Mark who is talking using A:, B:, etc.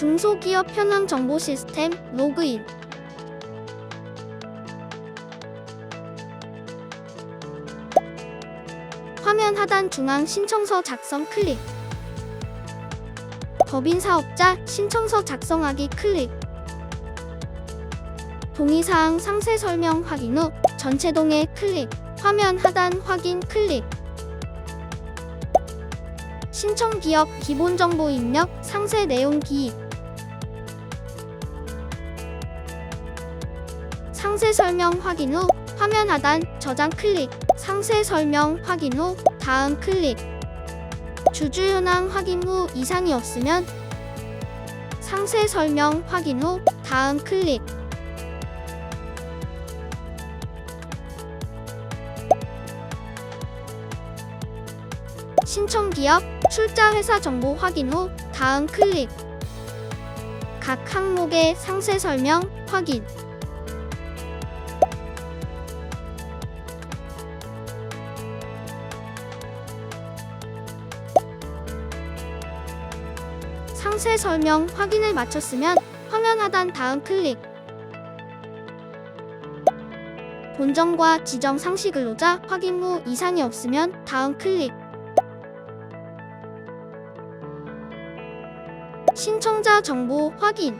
A: 중소기업 현황 정보 시스템 로그인. 화면 하단 중앙 신청서 작성 클릭. 법인 사업자 신청서 작성하기 클릭. 동의사항 상세 설명 확인 후 전체 동의 클릭. 화면 하단 확인 클릭. 신청 기업 기본 정보 입력 상세 내용 기입 상세 설명 확인 후 화면 하단 저장 클릭 상세 설명 확인 후 다음 클릭. 주주 현황 확인 후 이상이 없으면 상세 설명 확인 후 다음 클릭. 신청 기업 출자 회사 정보 확인 후 다음 클릭. 각 항목의 상세 설명 확인 상세 설명 확인을 마쳤으면 화면 하단 다음 클릭. 본정과 지정 상시 근로자 확인 후 이상이 없으면 다음 클릭. 신청자 정보 확인